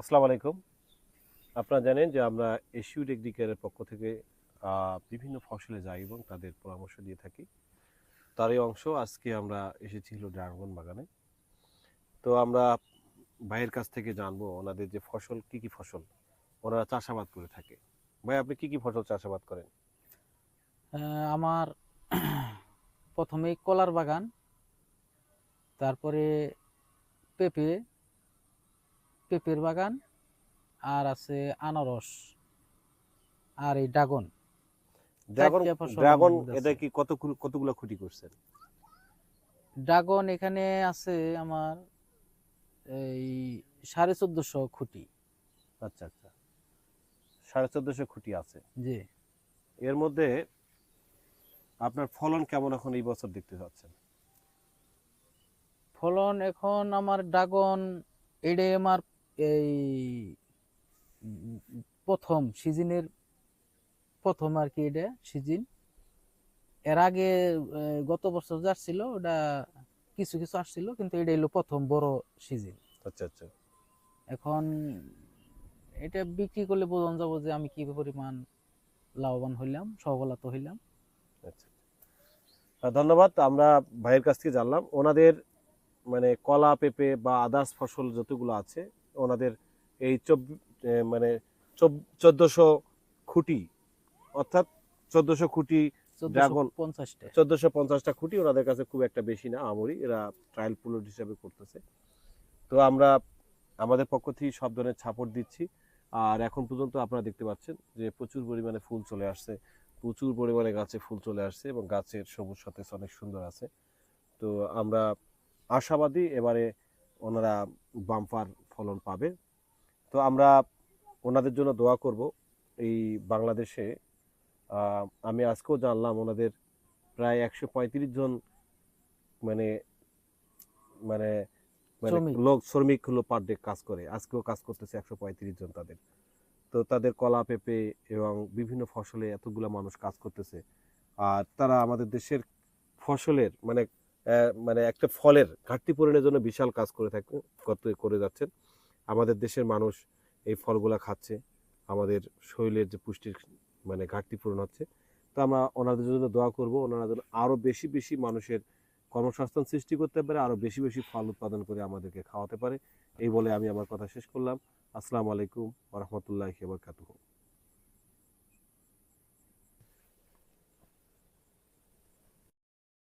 আসসালামু আলাইকুম। আপনারা জানেন যে আমরা এশিউ টেকনিক্যালের পক্ষ থেকে বিভিন্ন ফসলে যাই এবং তাদের পরামর্শ দিয়ে থাকি। তারই অংশ আজকে আমরা এসেছি হলো ড্রাগন বাগানে। তো আমরা ভাইয়ের কাছ থেকে জানব ওনাদের যে ফসল, কি কি ফসল ওনারা চাষাবাদ করে থাকে। ভাই, আপনি কি কি ফসল চাষাবাদ করেন? আমার প্রথমে কলার বাগান, তারপরে পেঁপে পেঁপের বাগান আর আছে আনারস আর এই ড্রাগন। ড্রাগন ড্রাগন এটা কি কত কতগুলো খুঁটি করছেন ড্রাগন এখানে আছে আমার এই সাড়ে চোদ্দশো খুঁটি। আচ্ছা আচ্ছা। সাড়ে চোদ্দশো খুঁটি আছে। জি। এর মধ্যে আপনার ফলন কেমন এখন এই বছর দেখতে পাচ্ছেন? ফলন এখন আমার ড্রাগন এডে আমার এই প্রথম সিজনের প্রথম আর কি এটা সিজন। এর আগে গত বছর যা ছিল ওটা কিছু কিছু আসছিল কিন্তু এটা হলো প্রথম বড় সিজন। আচ্ছা আচ্ছা। এখন এটা বিক্রি করলে বোঝানো যাব যে আমি কি পরিমাণ লাভবান হইলাম সফলতা হইলাম। আচ্ছা। ধন্যবাদ। আমরা ভাইয়ের কাছ থেকে জানলাম ওনাদের মানে কলা পেঁপে বা আদার্স ফসল যতগুলো আছে ওনাদের এই মানে চোদ্দশো খুঁটি অর্থাৎ চোদ্দশো খুঁটি ড্রাগন- পঞ্চাশটা। চোদ্দশো পঞ্চাশটা খুঁটি ওনাদের কাছে খুব একটা বেশি না আমরি এরা ট্রায়াল পুলট হিসাবে করতেছে। তো আমরা আমাদের পক্ষ থেকে সব ধরনের ছাপড় দিচ্ছি। আর এখন পর্যন্ত আপনারা দেখতে পাচ্ছেন যে প্রচুর পরিমাণে ফুল চলে আসছে। প্রচুর পরিমাণে গাছে ফুল চলে আসছে এবং গাছের সবুজ সতেজ অনেক সুন্দর আছে। তো আমরা আশাবাদী এবারে ওনারা বাম্পার ফলন পাবে। তো আমরা ওনাদের জন্য দোয়া করব এই বাংলাদেশে। আমি আজকেও জানলাম ওনাদের প্রায় একশো পঁয়ত্রিশ জন মানে মানে মানে লোক শ্রমিক হলো পার ডে কাজ করে। আজকেও কাজ করতেছে একশো পঁয়ত্রিশ জন তাদের। তো তাদের কলা পেঁপে এবং বিভিন্ন ফসলে এতগুলা মানুষ কাজ করতেছে। আর তারা আমাদের দেশের ফসলের মানে মানে একটা ফলের ঘাটতি পূরণের জন্য বিশাল কাজ করে থাকে করে যাচ্ছেন। আমাদের দেশের মানুষ এই ফলগুলা খাচ্ছে। আমাদের শরীরের যে পুষ্টির মানে ঘাটতি পূরণ হচ্ছে। তো আমরা ওনাদের জন্য দোয়া করব। ওনারা যেন আরও বেশি বেশি মানুষের কর্মসংস্থান সৃষ্টি করতে পারে আরও বেশি বেশি ফল উৎপাদন করে আমাদেরকে খাওয়াতে পারে। এই বলে আমি আমার কথা শেষ করলাম। আসসালামু আলাইকুম রহমতুল্লাহ বরকাতুহ।